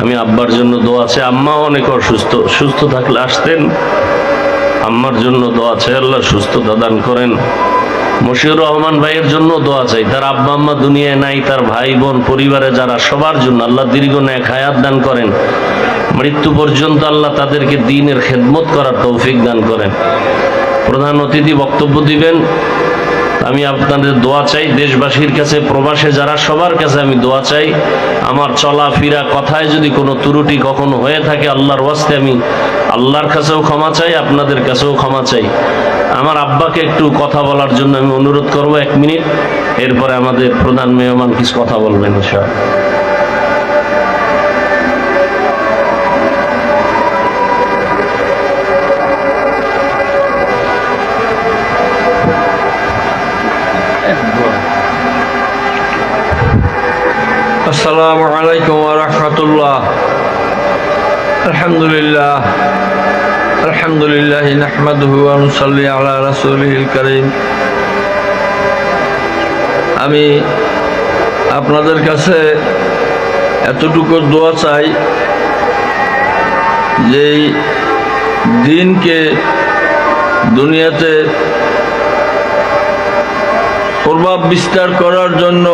আমি আব্বার জন্য দোয়া আছে আম্মা অনেক অসুস্থ। সুস্থ থাকলে আসতেন। আম্মার জন্য দোয়া আছে আল্লাহ সুস্থতা দান করেন। মশিউর রহমান ভাইয়ের জন্য দোয়া চাই। তার আব্বা আম্মা দুনিয়ায় নাই, তার ভাই বোন, পরিবারে যারা, সবার জন্য আল্লাহ দীর্ঘ ন্যাক হায়াত দান করেন। মৃত্যু পর্যন্ত আল্লাহ তাদেরকে দিনের খেদমত করার তৌফিক দান করেন। প্রধান অতিথি বক্তব্য দিবেন। আমি আপনাদের দোয়া চাই, দেশবাসীর কাছে, প্রবাসে যারা, সবার কাছে আমি দোয়া চাই। আমার চলাফেরা কথায় যদি কোনো ত্রুটি কখনো হয়ে থাকে, আল্লাহর ওয়াস্তে আমি আল্লাহর কাছেও ক্ষমা চাই, আপনাদের কাছেও ক্ষমা চাই। আমার আব্বাকে একটু কথা বলার জন্য আমি অনুরোধ করব, এক মিনিট। এরপরে আমাদের প্রধান মেহমান কিছু কথা বলবেন, ইনশাআল্লাহ। আসসালামু আলাইকুম রহমতুল্লাহ। আলহামদুলিল্লাহ। আলহামদুলিল্লাহ নাহমাদুয়ান সাল্লি আলা রাসুল করিম। আমি আপনাদের কাছে এতটুকু দোয়া চাই যেই দিনকে দুনিয়াতে প্রভাব বিস্তার করার জন্য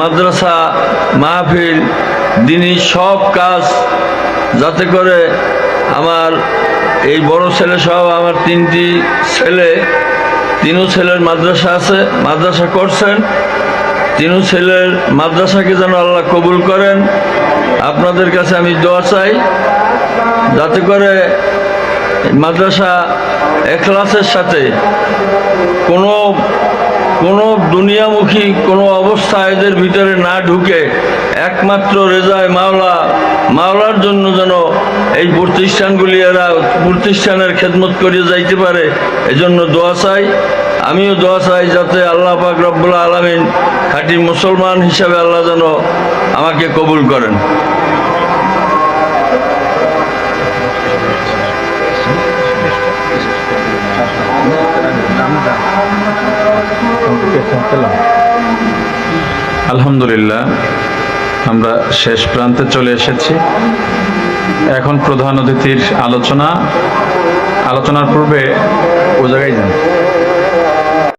মাদ্রাসা মাহফিল দিনই সব কাজ যাতে করে আমার এই বড় ছেলে সহ আমার তিনটি ছেলে তিনও ছেলের মাদ্রাসা আছে, মাদ্রাসা করছেন। তিনও ছেলের মাদ্রাসাকে যেন আল্লাহ কবুল করেন। আপনাদের কাছে আমি দোয়া চাই, যাতে করে মাদ্রাসা এখলাসের সাথে কোনো কোনো দুনিয়ামুখী কোনো অবস্থা এদের ভিতরে না ঢুকে একমাত্র রেজায় মাওলা, মাওলার জন্য যেন এই প্রতিষ্ঠানগুলি এরা প্রতিষ্ঠানের খেদমত করিয়ে যাইতে পারে, এজন্য দোয়া চাই। আমিও দোয়া চাই যাতে আল্লাহ পাক রব্বুল আলমিন খাঁটি মুসলমান হিসাবে আল্লাহ যেন আমাকে কবুল করেন। আলহামদুলিল্লাহ, আমরা শেষ প্রান্তে চলে এসেছি। এখন প্রধান অতিথির আলোচনা। আলোচনার পূর্বে ও জায়গায় যান।